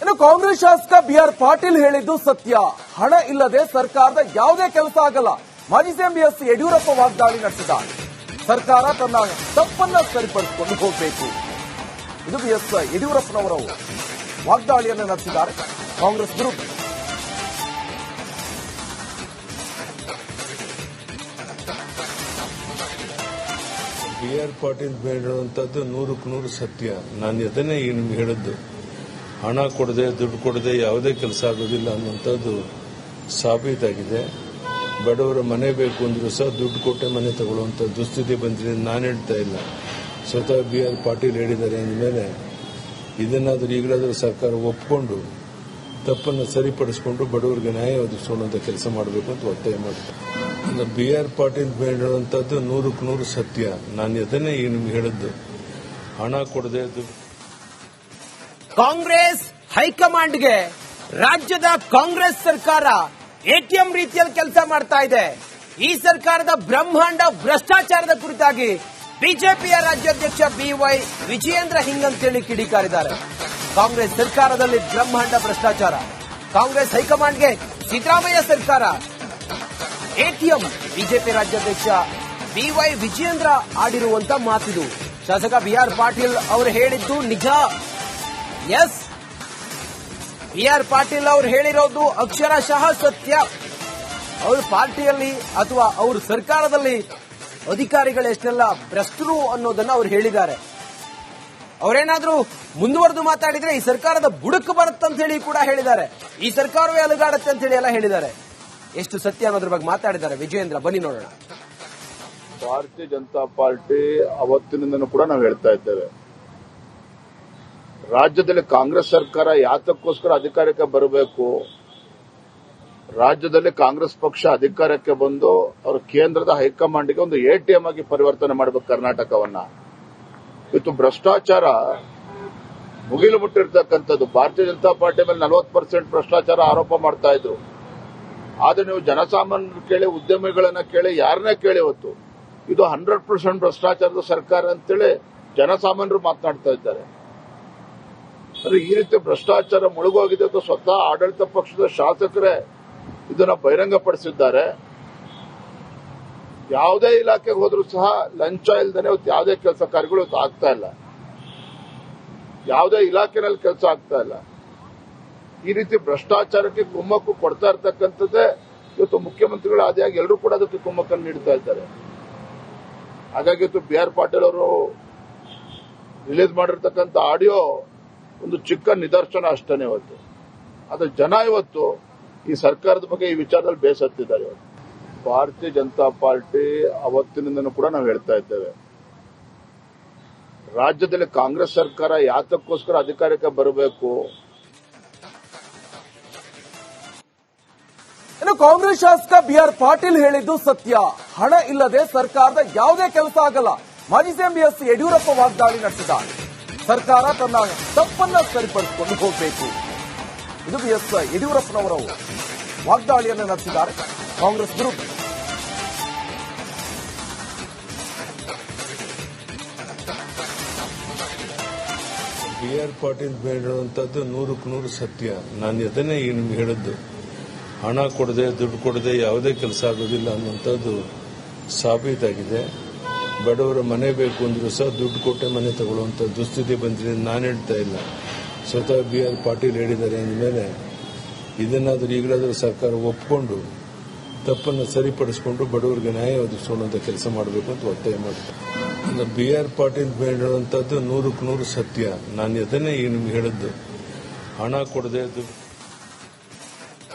ಇನ್ನು ಕಾಂಗ್ರೆಸ್ ಶಾಸಕ B R Patil ಹೇಳಿದ್ದು ಸತ್ಯ. ಹಣ ಇಲ್ಲದೆ ಸರ್ಕಾರದ ಯಾವುದೇ ಕೆಲಸ ಆಗಲ್ಲ. ಮಾಜಿ ಸಿಎಂ ಬಿ ಎಸ್ ಯಡಿಯೂರಪ್ಪ ವಾಗ್ದಾಳಿ ನಡೆಸಿದ್ದಾರೆ. ಸರ್ಕಾರ ತನ್ನ ತಪ್ಪನ್ನ ಸರಿಪಡಿಸಿಕೊಂಡು ಹೋಗಬೇಕು. ಇದು ಬಿ ಎಸ್ ಯಡಿಯೂರಪ್ಪನವರ ವಾಗ್ದಾಳಿಯನ್ನು ನಡೆಸಿದ್ದಾರೆ. ಕಾಂಗ್ರೆಸ್ ವಿರುದ್ಧ. ಬಿ ಆರ್ ಪಾಟೀಲ್ ಹೇಳುವಂಥದ್ದು ನೂರಕ್ಕೆ ನೂರು ಸತ್ಯ. ನಾನು ಅದನ್ನೇ ಏನು ಹೇಳಿದ್ದು? ಹಣ ಕೊಡದೆ, ದುಡ್ಡು ಕೊಡದೆ ಯಾವುದೇ ಕೆಲಸ ಆಗೋದಿಲ್ಲ ಅನ್ನುವಂಥದ್ದು ಸಾಬೀತಾಗಿದೆ. ಬಡವರ ಮನೆ ಬೇಕು ಅಂದ್ರೂ ಸಹ ದುಡ್ಡು ಕೊಟ್ಟೆ ಮನೆ ತಗೊಳ್ಳುವಂಥ ದುಸ್ಥಿತಿ ಬಂದಿದೆ ನಾನು ಹೇಳ್ತಾ ಇಲ್ಲ. ಸ್ವತಃ ಬಿ ಆರ್ ಪಾಟೀಲ್ ಹೇಳಿದ್ದಾರೆ ಅಂದಮೇಲೆ ಇದನ್ನಾದರೂ ಈಗಲಾದರೂ ಸರ್ಕಾರ ಒಪ್ಪಿಕೊಂಡು ತಪ್ಪನ್ನು ಸರಿಪಡಿಸಿಕೊಂಡು ಬಡವರಿಗೆ ನ್ಯಾಯ ಒದಗಿಸ್ಕೊಳ್ಳುವಂಥ ಕೆಲಸ ಮಾಡಬೇಕು ಅಂತ ಒತ್ತಾಯ ಮಾಡ್ತಾರೆ ಬಿ ಆರ್ ಪಾಟೀಲ್ ಹೇಳುವಂಥದ್ದು ನೂರಕ್ಕೆ ನೂರು ಸತ್ಯ. ನಾನು ಅದನ್ನೇ ಈಗ ನಿಮ್ಗೆ ಹೇಳಿದ್ದು. ಹಣ ಕೊಡದೆ ದುಡ್ಡು ಕಾಂಗ್ರೆಸ್ ಹೈಕಮಾಂಡ್ಗೆ ರಾಜ್ಯದ ಕಾಂಗ್ರೆಸ್ ಸರ್ಕಾರ ಎಟಿಎಂ ರೀತಿಯಲ್ಲಿ ಕೆಲಸ ಮಾಡ್ತಾ ಇದೆ. ಈ ಸರ್ಕಾರದ ಬ್ರಹ್ಮಾಂಡ ಭ್ರಷ್ಟಾಚಾರದ ಕುರಿತಾಗಿ ಬಿಜೆಪಿಯ ರಾಜ್ಯಾಧ್ಯಕ್ಷ ಬಿವೈ ವಿಜಯೇಂದ್ರ ಹಿಂಗಂತೇಳಿ ಕಿಡಿಕಾರಿದ್ದಾರೆ. ಕಾಂಗ್ರೆಸ್ ಸರ್ಕಾರದಲ್ಲಿ ಬ್ರಹ್ಮಾಂಡ ಭ್ರಷ್ಟಾಚಾರ. ಕಾಂಗ್ರೆಸ್ ಹೈಕಮಾಂಡ್ಗೆ ಸಿದ್ದರಾಮಯ್ಯ ಸರ್ಕಾರ. ಎಟಿಎಂ ಬಿಜೆಪಿ ರಾಜ್ಯಾಧ್ಯಕ್ಷ ಬಿವೈ ವಿಜಯೇಂದ್ರ ಆಡಿರುವಂತ ಮಾತಿದು. ಶಾಸಕ ಬಿಆರ್ ಪಾಟೀಲ್ ಅವರು ಹೇಳಿದ್ದು ನಿಜ. ಎಸ್ ಬಿ ಆರ್ ಪಾಟೀಲ್ ಅವರು ಹೇಳಿರೋದು ಅಕ್ಷರಶಃ ಸತ್ಯ. ಅವ್ರ ಪಾರ್ಟಿಯಲ್ಲಿ ಅಥವಾ ಅವ್ರ ಸರ್ಕಾರದಲ್ಲಿ ಅಧಿಕಾರಿಗಳು ಎಷ್ಟೆಲ್ಲ ಭ್ರಷ್ಟರು ಅನ್ನೋದನ್ನ ಅವ್ರು ಹೇಳಿದ್ದಾರೆ. ಅವರೇನಾದ್ರೂ ಮುಂದುವರೆದು ಮಾತಾಡಿದ್ರೆ ಈ ಸರ್ಕಾರದ ಬುಡಕ್ಕೆ ಅಂತ ಹೇಳಿ ಕೂಡ ಹೇಳಿದ್ದಾರೆ. ಈ ಸರ್ಕಾರವೇ ಅಲುಗಾಡುತ್ತೆ ಅಂತ ಹೇಳಿ ಎಲ್ಲ ಹೇಳಿದ್ದಾರೆ. ಎಷ್ಟು ಸತ್ಯ ಅನ್ನೋದ್ರ ಬಗ್ಗೆ ಮಾತಾಡಿದ್ದಾರೆ. ವಿಜಯೇಂದ್ರ, ಬನ್ನಿ ನೋಡೋಣ. ಭಾರತೀಯ ಜನತಾ ಪಾರ್ಟಿ ಅವತ್ತಿನಿಂದನೂ ಕೂಡ ನಾವು ಹೇಳ್ತಾ ಇದ್ದೇವೆ. ರಾಜ್ಯದಲ್ಲಿ ಕಾಂಗ್ರೆಸ್ ಸರ್ಕಾರ ಯಾತಕ್ಕೋಸ್ಕರ ಅಧಿಕಾರಕ್ಕೆ ಬರಬೇಕು? ರಾಜ್ಯದಲ್ಲಿ ಕಾಂಗ್ರೆಸ್ ಪಕ್ಷ ಅಧಿಕಾರಕ್ಕೆ ಬಂದು ಅವರು ಕೇಂದ್ರದ ಹೈಕಮಾಂಡ್ಗೆ ಒಂದು ಎಟಿಎಂ ಆಗಿ ಪರಿವರ್ತನೆ ಮಾಡಬೇಕು ಕರ್ನಾಟಕವನ್ನ. ಇವತ್ತು ಭ್ರಷ್ಟಾಚಾರ ಮುಗಿಲು ಮುಟ್ಟಿರ್ತಕ್ಕಂಥದ್ದು ಭಾರತೀಯ ಜನತಾ ಪಾರ್ಟಿ ಮೇಲೆ ನಲವತ್ತು ಪರ್ಸೆಂಟ್ ಭ್ರಷ್ಟಾಚಾರ ಆರೋಪ ಮಾಡ್ತಾ ಇದ್ರು. ಆದ್ರೆ ನೀವು ಜನಸಾಮಾನ್ಯರು ಕೇಳಿ, ಉದ್ಯಮಿಗಳನ್ನ ಕೇಳಿ, ಯಾರನ್ನೇ ಕೇಳಿ ಇವತ್ತು ಇದು ಹಂಡ್ರೆಡ್ ಪರ್ಸೆಂಟ್ ಭ್ರಷ್ಟಾಚಾರದ ಸರ್ಕಾರ ಅಂತೇಳಿ ಜನಸಾಮಾನ್ಯರು ಮಾತನಾಡ್ತಾ ಇದ್ದಾರೆ. ಅಂದ್ರೆ ಈ ರೀತಿ ಭ್ರಷ್ಟಾಚಾರ ಮುಳುಗೋಗಿದೆ ಅಂತ ಸ್ವತಃ ಆಡಳಿತ ಪಕ್ಷದ ಶಾಸಕರೇ ಇದನ್ನ ಬಹಿರಂಗಪಡಿಸಿದ್ದಾರೆ. ಯಾವುದೇ ಇಲಾಖೆಗೆ ಹೋದ್ರೂ ಸಹ ಲಂಚ ಇಲ್ದೇನೆ ಯಾವುದೇ ಕೆಲಸ ಕಾರ್ಯಗಳು ಆಗ್ತಾ ಇಲ್ಲ. ಯಾವುದೇ ಇಲಾಖೆನಲ್ಲಿ ಕೆಲಸ ಆಗ್ತಾ ಇಲ್ಲ. ಈ ರೀತಿ ಭ್ರಷ್ಟಾಚಾರಕ್ಕೆ ಕುಮ್ಮಕ್ಕು ಕೊಡ್ತಾ ಇರ್ತಕ್ಕಂಥದ್ದೇ ಇವತ್ತು ಮುಖ್ಯಮಂತ್ರಿಗಳು ಆದಿಯಾಗಿ ಎಲ್ಲರೂ ಕೂಡ ಅದಕ್ಕೆ ಕುಮ್ಮಕ್ಕನ್ನು ನೀಡ್ತಾ ಇದ್ದಾರೆ. ಹಾಗಾಗಿ ಇವತ್ತು ಬಿ ಆರ್ ಪಾಟೀಲ್ ಅವರು ರಿಲೀಸ್ ಮಾಡಿರ್ತಕ್ಕಂಥ ಆಡಿಯೋ ಒಂದು ಚಿಕ್ಕ ನಿದರ್ಶನ ಅಷ್ಟೇ ಇವತ್ತು. ಆದ್ರೆ ಜನ ಇವತ್ತು ಈ ಸರ್ಕಾರದ ಬಗ್ಗೆ ಈ ವಿಚಾರದಲ್ಲಿ ಬೇಸತ್ತಿದ್ದಾರೆ ಇವತ್ತು. ಭಾರತೀಯ ಜನತಾ ಪಾರ್ಟಿ ಅವತ್ತಿನಿಂದನೂ ಕೂಡ ನಾವು ಹೇಳ್ತಾ ಇದ್ದೇವೆ. ರಾಜ್ಯದಲ್ಲಿ ಕಾಂಗ್ರೆಸ್ ಸರ್ಕಾರ ಯಾತಕ್ಕೋಸ್ಕರ ಅಧಿಕಾರಕ್ಕೆ ಬರಬೇಕು? ಇನ್ನು ಕಾಂಗ್ರೆಸ್ ಶಾಸಕ ಬಿ ಆರ್ ಪಾಟೀಲ್ ಹೇಳಿದ್ದು ಸತ್ಯ. ಹಣ ಇಲ್ಲದೆ ಸರ್ಕಾರದ ಯಾವುದೇ ಕೆಲಸ ಆಗಲ್ಲ. ಮಾಜಿ ಸಿಎಂ ಬಿ ಎಸ್ ಯಡಿಯೂರಪ್ಪ ವಾಗ್ದಾಳಿ ನಡೆಸಿದ್ದಾರೆ. ಸರ್ಕಾರ ತನ್ನ ತಪ್ಪನ್ನ ಸರಿಪಡಿಸಿಕೊಂಡು ಹೋಗಬೇಕು. ಇದು ಎಸ್ ಯಡಿಯೂರಪ್ಪನವರ ವಾಗ್ದಾಳಿಯನ್ನು ನಡೆಸಿದ್ದಾರೆ ಕಾಂಗ್ರೆಸ್ ವಿರುದ್ಧ. ಬಿ ಆರ್ ಪಾಟೀಲ್ ಹೇಳುವಂಥದ್ದು ನೂರಕ್ಕೆ ನೂರು ಸತ್ಯ. ನಾನು ಅದನ್ನೇ ಈಗ ನಿಮ್ಗೆ ಹೇಳಿದ್ದು? ಹಣ ಕೊಡದೆ, ದುಡ್ಡು ಕೊಡದೆ ಯಾವುದೇ ಕೆಲಸ ಆಗೋದಿಲ್ಲ ಅನ್ನುವಂಥದ್ದು ಸಾಬೀತಾಗಿದೆ. ಬಡವರ ಮನೆ ಬೇಕು ಅಂದ್ರೂ ಸಹ ದುಡ್ಡು ಕೊಟ್ಟೆ ಮನೆ ತಗೊಳ್ಳುವಂಥ ದುಸ್ಥಿತಿ ಬಂದಿದೆ ನಾನು ಹೇಳ್ತಾ ಇಲ್ಲ. ಸ್ವತಃ ಬಿ ಆರ್ ಪಾಟೀಲ್ ಹೇಳಿದ್ದಾರೆ ಅಂದಮೇಲೆ ಇದನ್ನಾದರೂ ಈಗಲಾದರೂ ಸರ್ಕಾರ ಒಪ್ಪಿಕೊಂಡು ತಪ್ಪನ್ನು ಸರಿಪಡಿಸಿಕೊಂಡು ಬಡವರಿಗೆ ನ್ಯಾಯ ಒದಗಿಸುವಂತ ಕೆಲಸ ಮಾಡಬೇಕು ಅಂತ ಒತ್ತಾಯ ಮಾಡ್ತಾರೆ. ಬಿ ಆರ್ ಪಾಟೀಲ್ ಹೇಳುವಂಥದ್ದು ನೂರಕ್ಕೆ ನೂರು ಸತ್ಯ. ನಾನು ಅದನ್ನೇ ಈಗ ನಿಮ್ಗೆ ಹೇಳಿದ್ದು. ಹಣ ಕೊಡದೆ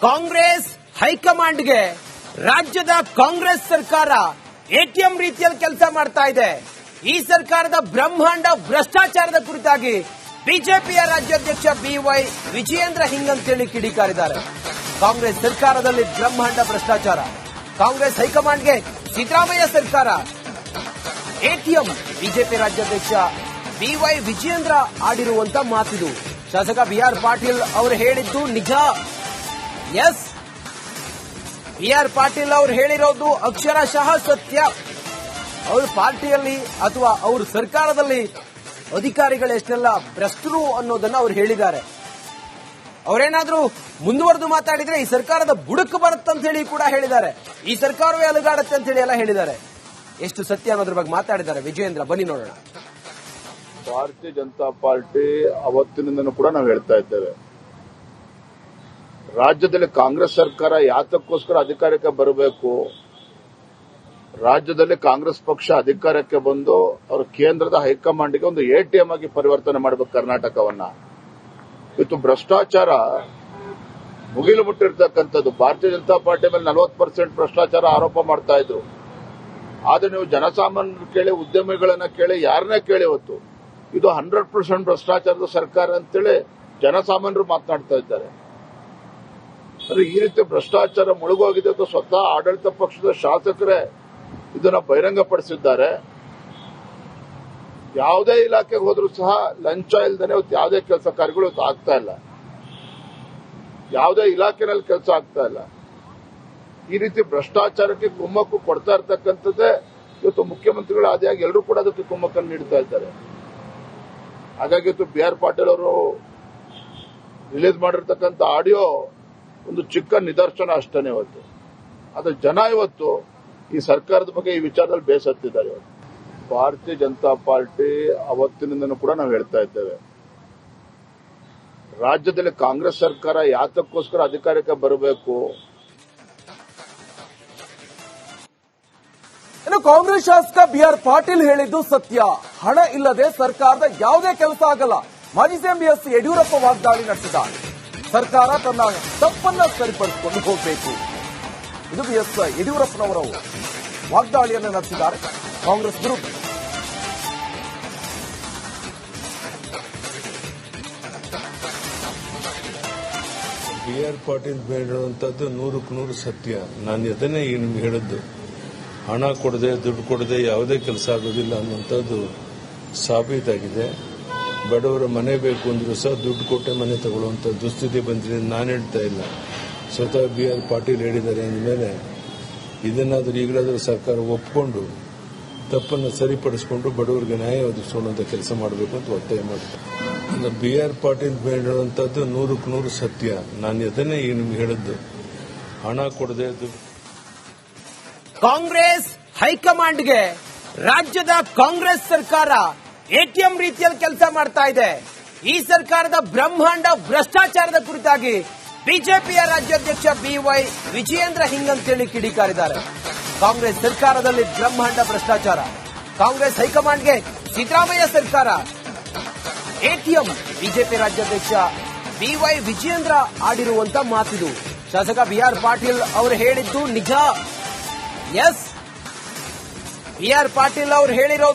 ಕಾಂಗ್ರೆಸ್ ಹೈಕಮಾಂಡ್ಗೆ ರಾಜ್ಯದ ಕಾಂಗ್ರೆಸ್ ಸರ್ಕಾರ ಎಟಿಎಂ ರೀತಿಯಲ್ಲಿ ಕೆಲಸ ಮಾಡ್ತಾ ಇದೆ. ಈ ಸರ್ಕಾರದ ಬ್ರಹ್ಮಾಂಡ ಭ್ರಷ್ಟಾಚಾರದ ಕುರಿತಾಗಿ ಬಿಜೆಪಿಯ ರಾಜ್ಯಾಧ್ಯಕ್ಷ ಬಿವೈ ವಿಜಯೇಂದ್ರ ಹಿಂಗಂತೇಳಿ ಕಿಡಿಕಾರಿದ್ದಾರೆ. ಕಾಂಗ್ರೆಸ್ ಸರ್ಕಾರದಲ್ಲಿ ಬ್ರಹ್ಮಾಂಡ ಭ್ರಷ್ಟಾಚಾರ. ಕಾಂಗ್ರೆಸ್ ಹೈಕಮಾಂಡ್ಗೆ ಸಿದ್ದರಾಮಯ್ಯ ಸರ್ಕಾರ. ಎಟಿಎಂ ಬಿಜೆಪಿ ರಾಜ್ಯಾಧ್ಯಕ್ಷ ಬಿವೈ ವಿಜಯೇಂದ್ರ ಆಡಿರುವಂತ ಮಾತಿದು. ಶಾಸಕ ಬಿಆರ್ ಪಾಟೀಲ್ ಅವರು ಹೇಳಿದ್ದು ನಿಜ. ಎಸ್ ಬಿ ಆರ್ ಪಾಟೀಲ್ ಅವರು ಹೇಳಿರೋದು ಅಕ್ಷರಶಃ ಸತ್ಯ. ಅವ್ರ ಪಾರ್ಟಿಯಲ್ಲಿ ಅಥವಾ ಅವ್ರ ಸರ್ಕಾರದಲ್ಲಿ ಅಧಿಕಾರಿಗಳು ಎಷ್ಟೆಲ್ಲ ಭ್ರಷ್ಟರು ಅನ್ನೋದನ್ನ ಅವ್ರು ಹೇಳಿದ್ದಾರೆ. ಅವರೇನಾದ್ರೂ ಮುಂದುವರೆದು ಮಾತಾಡಿದ್ರೆ ಈ ಸರ್ಕಾರದ ಬುಡಕ್ಕೆ ಅಂತ ಹೇಳಿ ಕೂಡ ಹೇಳಿದ್ದಾರೆ. ಈ ಸರ್ಕಾರವೇ ಅಲುಗಾಡುತ್ತೆ ಅಂತ ಹೇಳಿ ಎಲ್ಲ ಹೇಳಿದ್ದಾರೆ. ಎಷ್ಟು ಸತ್ಯ ಅನ್ನೋದ್ರ ಬಗ್ಗೆ ಮಾತಾಡಿದ್ದಾರೆ. ವಿಜಯೇಂದ್ರ, ಬನ್ನಿ ನೋಡೋಣ. ಭಾರತೀಯ ಜನತಾ ಪಾರ್ಟಿ ಅವತ್ತಿನಿಂದನೂ ಕೂಡ ನಾವು ಹೇಳ್ತಾ ಇದ್ದೇವೆ. ರಾಜ್ಯದಲ್ಲಿ ಕಾಂಗ್ರೆಸ್ ಸರ್ಕಾರ ಯಾತಕ್ಕೋಸ್ಕರ ಅಧಿಕಾರಕ್ಕೆ ಬರಬೇಕು? ರಾಜ್ಯದಲ್ಲಿ ಕಾಂಗ್ರೆಸ್ ಪಕ್ಷ ಅಧಿಕಾರಕ್ಕೆ ಬಂದು ಅವರು ಕೇಂದ್ರದ ಹೈಕಮಾಂಡ್ಗೆ ಒಂದು ಎಟಿಎಂ ಆಗಿ ಪರಿವರ್ತನೆ ಮಾಡಬೇಕು ಕರ್ನಾಟಕವನ್ನ. ಇವತ್ತು ಭ್ರಷ್ಟಾಚಾರ ಮುಗಿಲು ಮುಟ್ಟಿರ್ತಕ್ಕಂಥದ್ದು ಭಾರತೀಯ ಜನತಾ ಪಾರ್ಟಿ ಮೇಲೆ ನಲವತ್ತು ಪರ್ಸೆಂಟ್ ಭ್ರಷ್ಟಾಚಾರ ಆರೋಪ ಮಾಡ್ತಾ ಇದ್ರು. ಆದ್ರೆ ನೀವು ಜನಸಾಮಾನ್ಯರು ಕೇಳಿ, ಉದ್ಯಮಿಗಳನ್ನ ಕೇಳಿ, ಯಾರನ್ನೇ ಕೇಳಿ ಇವತ್ತು ಇದು ಹಂಡ್ರೆಡ್ ಪರ್ಸೆಂಟ್ ಭ್ರಷ್ಟಾಚಾರದ ಸರ್ಕಾರ ಅಂತೇಳಿ ಜನಸಾಮಾನ್ಯರು ಮಾತನಾಡ್ತಾ ಇದ್ದಾರೆ. ಅಂದ್ರೆ ಈ ರೀತಿ ಭ್ರಷ್ಟಾಚಾರ ಮುಳುಗೋಗಿದೆ ಅಂತ ಸ್ವತಃ ಆಡಳಿತ ಪಕ್ಷದ ಶಾಸಕರೇ ಇದನ್ನ ಬಹಿರಂಗಪಡಿಸಿದ್ದಾರೆ. ಯಾವುದೇ ಇಲಾಖೆಗೆ ಹೋದ್ರೂ ಸಹ ಲಂಚ ಇಲ್ದೇನೆ ಯಾವುದೇ ಕೆಲಸ ಕಾರ್ಯಗಳು ಆಗ್ತಾ ಇಲ್ಲ. ಯಾವುದೇ ಇಲಾಖೆನಲ್ಲಿ ಕೆಲಸ ಆಗ್ತಾ ಇಲ್ಲ. ಈ ರೀತಿ ಭ್ರಷ್ಟಾಚಾರಕ್ಕೆ ಕುಮ್ಮಕ್ಕು ಕೊಡ್ತಾ ಇರ್ತಕ್ಕಂಥದ್ದೇ ಇವತ್ತು ಮುಖ್ಯಮಂತ್ರಿಗಳು ಆದಿಯಾಗಿ ಎಲ್ಲರೂ ಕೂಡ ಅದಕ್ಕೆ ಕುಮ್ಮಕ್ಕನ್ನು ನೀಡ್ತಾ ಇದ್ದಾರೆ. ಹಾಗಾಗಿ ಇವತ್ತು ಬಿ ಆರ್ ಪಾಟೀಲ್ ಅವರು ರಿಲೀಸ್ ಮಾಡಿರ್ತಕ್ಕಂಥ ಆಡಿಯೋ ಒಂದು ಚಿಕ್ಕ ನಿದರ್ಶನ ಅಷ್ಟೇ ಇವತ್ತು. ಆದ್ರೆ ಜನ ಇವತ್ತು ಈ ಸರ್ಕಾರದ ಬಗ್ಗೆ ಈ ವಿಚಾರದಲ್ಲಿ ಬೇಸತ್ತಿದ್ದಾರೆ ಇವತ್ತು. ಭಾರತೀಯ ಜನತಾ ಪಾರ್ಟಿ ಅವತ್ತಿನಿಂದನೂ ಕೂಡ ನಾವು ಹೇಳ್ತಾ ಇದ್ದೇವೆ. ರಾಜ್ಯದಲ್ಲಿ ಕಾಂಗ್ರೆಸ್ ಸರ್ಕಾರ ಯಾತಕ್ಕೋಸ್ಕರ ಅಧಿಕಾರಕ್ಕೆ ಬರಬೇಕು? ಇನ್ನು ಕಾಂಗ್ರೆಸ್ ಶಾಸಕ ಬಿ ಆರ್ ಪಾಟೀಲ್ ಹೇಳಿದ್ದು ಸತ್ಯ. ಹಣ ಇಲ್ಲದೆ ಸರ್ಕಾರದ ಯಾವುದೇ ಕೆಲಸ ಆಗಲ್ಲ. ಮಾಜಿ ಸಿಎಂ ಬಿ ಎಸ್ ಯಡಿಯೂರಪ್ಪ ವಾಗ್ದಾಳಿ ನಡೆಸಿದ್ದಾರೆ. ಸರ್ಕಾರ ತನ್ನ ತಪ್ಪನ್ನ ಸರಿಪಡಿಸಿಕೊಂಡು ಹೋಗಬೇಕು. ಇದು ಎಸ್ ಯಡಿಯೂರಪ್ಪನವರ ವಾಗ್ದಾಳಿಯನ್ನು ನಡೆಸಿದ್ದಾರೆ ಕಾಂಗ್ರೆಸ್ ವಿರುದ್ಧ. ಬಿ ಆರ್ ಪಾಟೀಲ್ ಹೇಳಿರುವಂತದ್ದು ನೂರಕ್ಕೆ ನೂರು ಸತ್ಯ. ನಾನು ಅದನ್ನೇ ಈಗ ನಿಮ್ಗೆ ಹೇಳಿದ್ದು? ಹಣ ಕೊಡದೆ, ದುಡ್ಡು ಕೊಡದೆ ಯಾವುದೇ ಕೆಲಸ ಆಗೋದಿಲ್ಲ ಅನ್ನುವಂಥದ್ದು ಸಾಬೀತಾಗಿದೆ. ಬಡವರ ಮನೆ ಬೇಕು ಅಂದ್ರೂ ಸಹ ದುಡ್ಡು ಕೊಟ್ಟೆ ಮನೆ ತಗೊಳ್ಳುವಂಥ ದುಸ್ಥಿತಿ ಬಂದಿದೆ ನಾನು ಹೇಳ್ತಾ ಇಲ್ಲ. ಸ್ವತಃ ಬಿ ಆರ್ ಪಾಟೀಲ್ ಹೇಳಿದ್ದಾರೆ ಅಂದಮೇಲೆ ಇದನ್ನಾದರೂ ಈಗಲಾದರೂ ಸರ್ಕಾರ ಒಪ್ಪಿಕೊಂಡು ತಪ್ಪನ್ನು ಸರಿಪಡಿಸಿಕೊಂಡು ಬಡವರಿಗೆ ನ್ಯಾಯ ಒದಗಿಸುವಂತ ಕೆಲಸ ಮಾಡಬೇಕು ಅಂತ ಒತ್ತಾಯ ಮಾಡ್ತಾರೆ. ಬಿ ಆರ್ ಪಾಟೀಲ್ ಹೇಳುವಂತದ್ದು ನೂರಕ್ಕೆ ನೂರು ಸತ್ಯ. ನಾನು ಅದನ್ನೇ ಈಗ ನಿಮ್ಗೆ ಹೇಳಿದ್ದು. ಹಣ ಕೊಡದೆ ಕಾಂಗ್ರೆಸ್ ಹೈಕಮಾಂಡ್ಗೆ ರಾಜ್ಯದ ಕಾಂಗ್ರೆಸ್ ಸರ್ಕಾರ ಎಟಿಎಂ ರೀತಿಯಲ್ಲಿ ಕೆಲಸ ಮಾಡ್ತಾ ಇದೆ. ಈ ಸರ್ಕಾರದ ಬ್ರಹ್ಮಾಂಡ ಭ್ರಷ್ಟಾಚಾರದ ಕುರಿತಾಗಿ ಬಿಜೆಪಿಯ ರಾಜ್ಯಾಧ್ಯಕ್ಷ ಬಿವೈ ವಿಜಯೇಂದ್ರ ಹಿಂಗ್ ಅಂತೇಳಿ ಕಿಡಿಕಾರಿದ್ದಾರೆ. ಕಾಂಗ್ರೆಸ್ ಸರ್ಕಾರದಲ್ಲಿ ಬ್ರಹ್ಮಾಂಡ ಭ್ರಷ್ಟಾಚಾರ. ಕಾಂಗ್ರೆಸ್ ಹೈಕಮಾಂಡ್ಗೆ ಸಿದ್ದರಾಮಯ್ಯ ಸರ್ಕಾರ. ಎಟಿಎಂ ಬಿಜೆಪಿ ರಾಜ್ಯಾಧ್ಯಕ್ಷ ಬಿವೈ ವಿಜಯೇಂದ್ರ ಆಡಿರುವಂತ ಮಾತಿದು. ಶಾಸಕ ಬಿ ಆರ್ ಪಾಟೀಲ್ ಅವರು ಹೇಳಿದ್ದು ನಿಜ. ಎಸ್. ಬಿ ಆರ್ ಪಾಟೀಲ್ ಅವರು ಹೇಳಿರೋದು